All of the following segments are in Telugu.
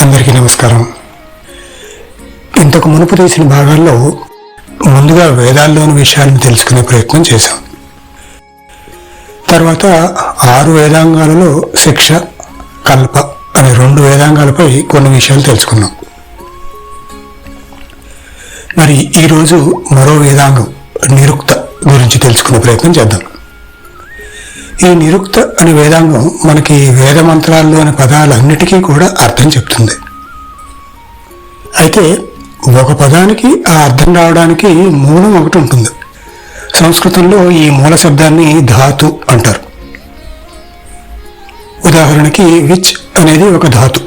అందరికీ నమస్కారం. ఇంతకు మునుపు తీసిన భాగాల్లో ముందుగా వేదాల్లోని విషయాలను తెలుసుకునే ప్రయత్నం చేశాం. తర్వాత ఆరు వేదాంగాలలో శిక్ష కల్ప అనే రెండు వేదాంగాలపై కొన్ని విషయాలు తెలుసుకున్నాం. మరి ఈరోజు మరో వేదాంగం నిరుక్త గురించి తెలుసుకునే ప్రయత్నం చేద్దాం. ఈ నిరుక్త అనే వేదాంగం మనకి వేద మంత్రాల్లోని పదాలన్నిటికీ కూడా అర్థం చెప్తుంది. అయితే ఒక పదానికి ఆ అర్థం రావడానికి మూలం ఒకటి ఉంటుంది. సంస్కృతంలో ఈ మూల శబ్దాన్ని ధాతు అంటారు. ఉదాహరణకి విచ్ అనేది ఒక ధాతు.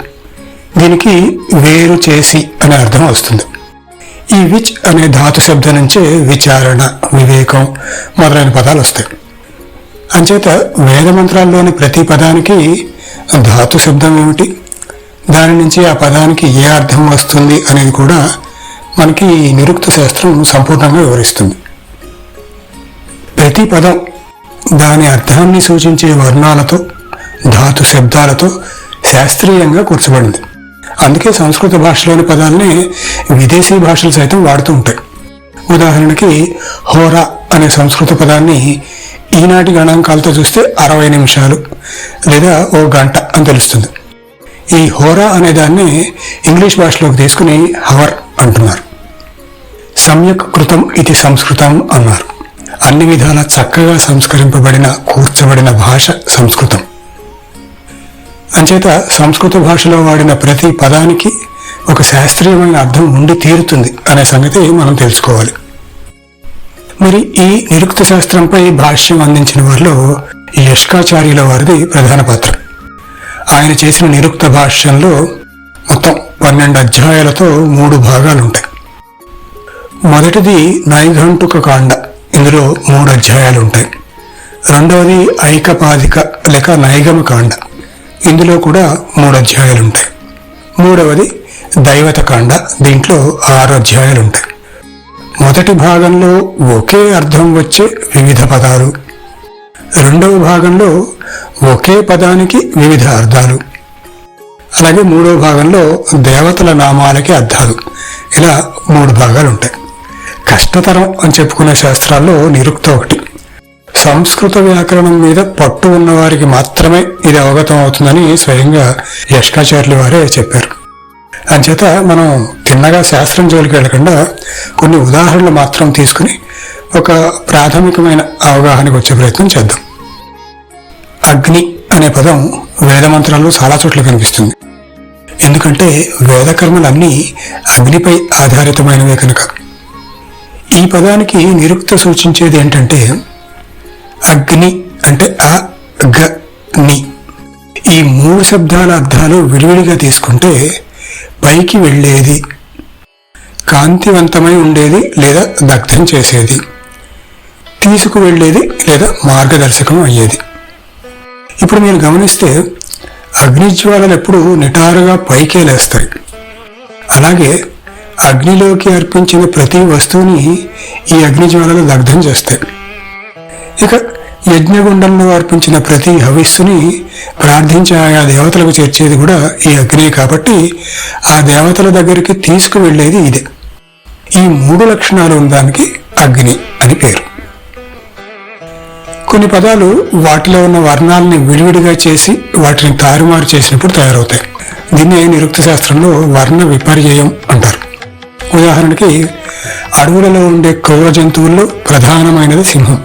దీనికి వేరు చేసి అనే అర్థం వస్తుంది. ఈ విచ్ అనే ధాతు శబ్దం నుంచే విచారణ వివేకం మొదలైన పదాలు వస్తాయి. అంచేత వేదమంత్రాల్లోని ప్రతి పదానికి ధాతు శబ్దం ఏమిటి? దాని నుంచి ఆ పదానికి ఏ అర్థం వస్తుంది అనేది కూడా మనకి ఈ నిరుక్త శాస్త్రం సంపూర్ణంగా వివరిస్తుంది. ప్రతి పదం దాని అర్థాన్ని సూచించే వర్ణాలతో ధాతు శబ్దాలతో శాస్త్రీయంగా కూర్చబడింది. అందుకే సంస్కృత భాషలోని పదాలని విదేశీ భాషలు సైతం వాడుతూ ఉంటాయి. ఉదాహరణకి హోరా అనే సంస్కృత పదాన్ని ఈనాటి గణాంకాలతో చూస్తే అరవై నిమిషాలు లేదా ఓ గంట అని తెలుస్తుంది. ఈ హోరా అనే దాన్ని ఇంగ్లీష్ భాషలోకి తీసుకుని హవర్ అంటున్నారు. సమ్యక్ కృతం ఇది సంస్కృతం అన్నారు. అన్ని విధాల చక్కగా సంస్కరింపబడిన కూర్చబడిన భాష సంస్కృతం. అంచేత సంస్కృత భాషలో వాడిన ప్రతి పదానికి ఒక శాస్త్రీయమైన అర్థం ఉండి తీరుతుంది అనే సంగతి మనం తెలుసుకోవాలి. మరి ఈ నిరుక్త శాస్త్రంపై భాష్యం అందించిన వారిలో యష్కాచార్యుల వారిది ప్రధాన పాత్ర. ఆయన చేసిన నిరుక్త భాష్యంలో మొత్తం పన్నెండు అధ్యాయాలతో మూడు భాగాలు ఉంటాయి మొదటిది నైఘంటుక కాండ. ఇందులో మూడు అధ్యాయాలు ఉంటాయి రెండవది ఐకపాదిక లేక నైగమ కాండ. ఇందులో కూడా మూడు అధ్యాయాలు ఉంటాయి మూడవది దైవత కాండ. దీంట్లో ఆరు అధ్యాయాలు ఉంటాయి మొదటి భాగంలో ఒకే అర్థం వచ్చే వివిధ పదాలు. రెండవ భాగంలో ఒకే పదానికి వివిధ అర్థాలు. అలాగే మూడవ భాగంలో దేవతల నామాలకి అర్థాలు. ఇలా మూడు భాగాలు ఉంటాయి. కష్టతరం అని చెప్పుకునే శాస్త్రాల్లో నిరుక్త ఒకటి. సంస్కృత వ్యాకరణం మీద పట్టు ఉన్నవారికి మాత్రమే ఇది అవగతం అవుతుందని స్వయంగా యష్కాచార్యులు వారే చెప్పారు. అంచేత మనం తిన్నగా శాస్త్రం జోలికి వెళ్ళకుండా కొన్ని ఉదాహరణలు మాత్రం తీసుకుని ఒక ప్రాథమికమైన అవగాహనకు వచ్చే ప్రయత్నం చేద్దాం. అగ్ని అనే పదం వేదమంత్రాల్లో చాలా చోట్ల కనిపిస్తుంది. ఎందుకంటే వేదకర్మలన్నీ అగ్నిపై ఆధారితమైనవే కనుక. ఈ పదానికి నిరుక్త సూచించేది ఏంటంటే అగ్ని అంటే అ గ ని. ఈ మూడు శబ్దాల అర్థాలు విడివిడిగా తీసుకుంటే పైకి వెళ్ళేది. కాంతివంతమై ఉండేది లేదా దగ్ధం చేసేది. తీసుకువెళ్ళేది లేదా మార్గదర్శకం అయ్యేది. ఇప్పుడు మీరు గమనిస్తే అగ్నిజ్వాలలు ఎప్పుడు నిటారుగా పైకే లేస్తాయి. అలాగే అగ్నిలోకి అర్పించిన ప్రతి వస్తువుని ఈ అగ్నిజ్వాలలు దగ్ధం చేస్తాయి. ఇక యజ్ఞగుండంలో అర్పించిన ప్రతి హవిస్సుని ప్రార్థించి ఆయా దేవతలకు చేర్చేది కూడా ఈ అగ్ని కాబట్టి ఆ దేవతల దగ్గరికి తీసుకువెళ్ళేది ఇదే. ఈ మూడు లక్షణాలు ఉన్నదానికి అగ్ని అని పేరు. కొన్ని పదాలు వాటిలో ఉన్న వర్ణాలని విడివిడిగా చేసి వాటిని తారుమారు చేసినప్పుడు తయారవుతాయి. దీన్నే నిరుక్త శాస్త్రంలో వర్ణ విపర్యయం అంటారు. ఉదాహరణకి అడవులలో ఉండే క్రూర జంతువుల్లో ప్రధానమైనది సింహం.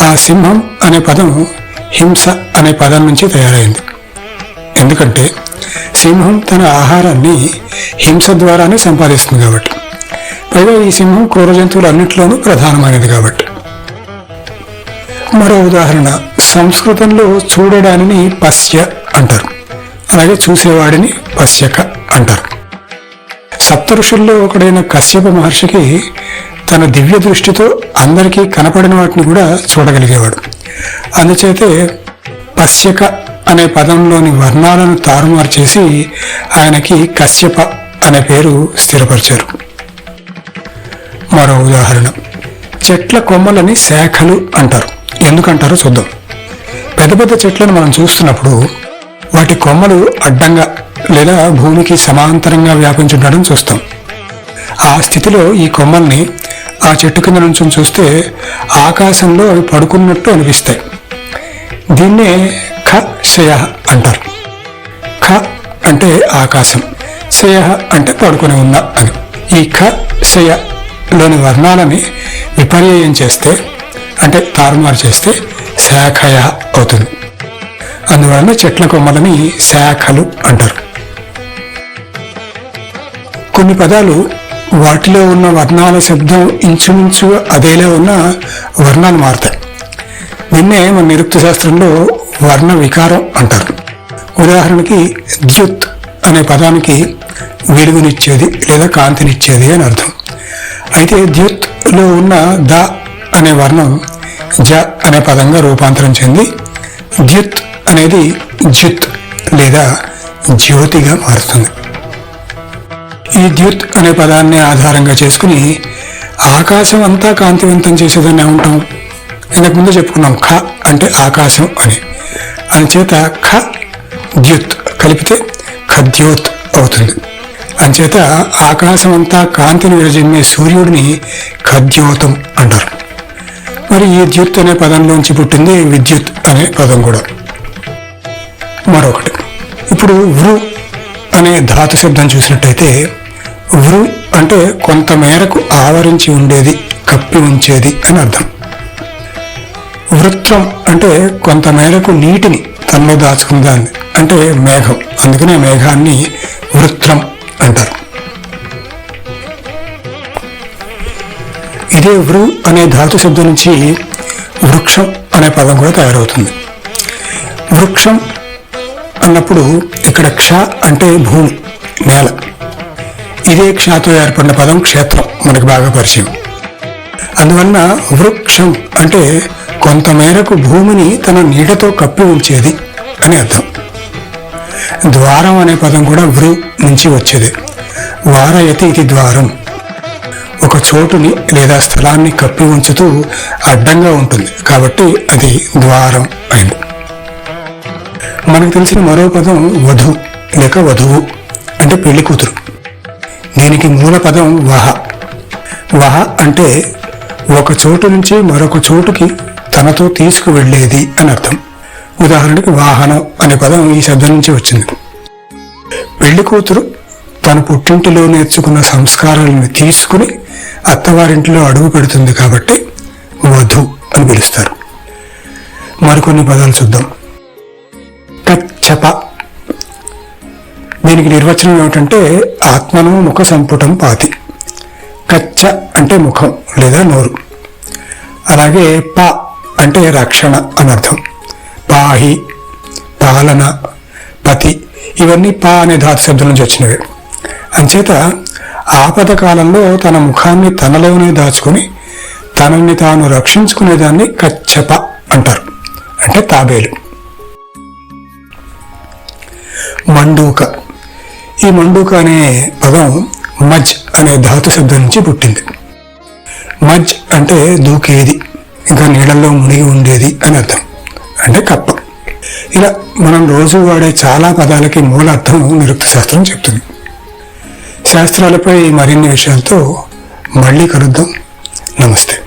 ఆ సింహం అనే పదం హింస అనే పదం నుంచి తయారైంది. ఎందుకంటే సింహం తన ఆహారాన్ని హింస ద్వారానే సంపాదిస్తుంది కాబట్టి. పైగా ఈ సింహం క్రూర జంతువులు అన్నింటిలోనూ ప్రధానమైనది కాబట్టి. మరో ఉదాహరణ సంస్కృతంలో చూడడానిని పశ్య అంటారు. అలాగే చూసేవాడిని పశ్యక అంటారు. సప్త ఋషుల్లో ఒకడైన కశ్యప మహర్షికి తన దివ్య దృష్టితో అందరికీ కనపడిన వాటిని కూడా చూడగలిగేవాడు. అందుచేతే పశ్యక అనే పదంలోని వర్ణాలను తారుమారు చేసి ఆయనకి కశ్యప అనే పేరు స్థిరపరిచారు. మరో ఉదాహరణ. చెట్ల కొమ్మలని శాఖలు అంటారు. ఎందుకంటారో చూద్దాం. పెద్ద పెద్ద చెట్లను మనం చూస్తున్నప్పుడు వాటి కొమ్మలు అడ్డంగా లేదా భూమికి సమాంతరంగా వ్యాపించుండడం చూస్తాం. ఆ స్థితిలో ఈ కొమ్మల్ని ఆ చెట్టు కింద నుంచి చూస్తే ఆకాశంలో అవి పడుకున్నట్టు అనిపిస్తాయి. దీన్నే ఖ శయ అంటారు. ఖ అంటే ఆకాశం శయ అంటే పడుకొని ఉన్న అని ఈ ఖ శయ లోని వర్ణాలని విపర్యయం చేస్తే అంటే తారుమారు చేస్తే శాఖయ అవుతుంది. అందువలన చెట్ల కొమ్మలని శాఖలు అంటారు. కొన్ని పదాలు వాటిలో ఉన్న వర్ణాల శబ్దం ఇంచుమించు అదేలా ఉన్న వర్ణాలు మారుతాయి. నిన్నే మన నిరుక్త శాస్త్రంలో వర్ణ వికారం అంటారు. ఉదాహరణకి ద్యుత్ అనే పదానికి విడుగునిచ్చేది లేదా కాంతినిచ్చేది అని అర్థం. అయితే ద్యుత్లో ఉన్న ద అనే వర్ణం జ అనే పదంగా రూపాంతరం చెంది ద్యుత్ అనేది జ్యుత్ లేదా జ్యోతిగా మారుతుంది. ఈ ద్యుత్ అనే పదాన్ని ఆధారంగా చేసుకుని ఆకాశం అంతా కాంతివంతం చేసేదాన్ని ఉంటాం ఇంతకు ముందు చెప్పుకున్నాం ఖ అంటే ఆకాశం అని. అంచేత ఖ ద్యుత్ కలిపితే ఖద్యోత్ అవుతుంది. అంచేత ఆకాశం అంతా కాంతిని విరజిమ్మే సూర్యుడిని ఖద్యోతం అంటారు. మరి ఈ ద్యుత్ అనే పదంలోంచి పుట్టింది విద్యుత్ అనే పదం కూడా. మరొకటి. ఇప్పుడు వృ అనే ధాతు శబ్దం చూసినట్టయితే వృ అంటే కొంత మేరకు ఆవరించి ఉండేది కప్పి ఉంచేది అని అర్థం. వృత్రం అంటే కొంత మేరకు నీటిని తనలో దాచుకుందాన్ని అంటే మేఘం. అందుకనే మేఘాన్ని వృత్రం అంటారు. ఇదే వృ అనే ధాతు శబ్దం నుంచి వృక్షం అనే పదం కూడా తయారవుతుంది. వృక్షం అన్నప్పుడు ఇక్కడ క్ష అంటే భూమి నేల. ఇదే క్షాతో ఏర్పడిన పదం క్షేత్రం. మనకు బాగా పరిచయం. అందువలన వృక్షం అంటే కొంతమేరకు భూమిని తన నీడతో కప్పి ఉంచేది అని అర్థం. ద్వారం అనే పదం కూడా వృ నుంచి వచ్చేది. వారయతి ఇది ద్వారం. ఒక చోటుని లేదా స్థలాన్ని కప్పి ఉంచుతూ అడ్డంగా ఉంటుంది. కాబట్టి అది ద్వారం అయింది. మనకు తెలిసిన మరో పదం వధు లేక వధువు అంటే పెళ్ళి కూతురు. దీనికి మూల పదం వహ. వహ అంటే ఒక చోటు నుంచి మరొక చోటుకి తనతో తీసుకువెళ్ళేది అని అర్థం. ఉదాహరణకి వాహనం అనే పదం ఈ శబ్దం నుంచి వచ్చింది. పెళ్ళి కూతురు తన పుట్టింటిలో నేర్చుకున్న సంస్కారాలను తీసుకుని అత్తవారింటిలో అడుగు పెడుతుంది కాబట్టి వధు అని పిలుస్తారు. మరికొన్ని పదాలు చూద్దాం. దీనికి నిర్వచనం ఏమిటంటే ఆత్మను ముఖ సంపుటం పాతి. కచ్చ అంటే ముఖం లేదా నోరు. అలాగే ప అంటే రక్షణ అనర్థం పాహి పాలన పతి ఇవన్నీ పా అనే ధాతు శబ్దం నుంచి వచ్చినవి. అంచేత ఆపద కాలంలో తన ముఖాన్ని తనలోనే దాచుకుని తనని తాను రక్షించుకునేదాన్ని కచ్చప అంటారు. అంటే తాబేలు. మండూక. ఈ మండూక అనే పదం మజ్ అనే ధాతు శబ్దం నుంచి పుట్టింది. మజ్ అంటే దూకేది ఇంకా నీళ్ళల్లో మునిగి ఉండేది అని అర్థం. అంటే కప్ప. ఇలా మనం రోజు వాడే చాలా పదాలకి మూలార్థం నిరుక్త శాస్త్రం చెప్తుంది. శాస్త్రాలపై మరిన్ని విషయాలతో మళ్ళీ కలుద్దాం. నమస్తే.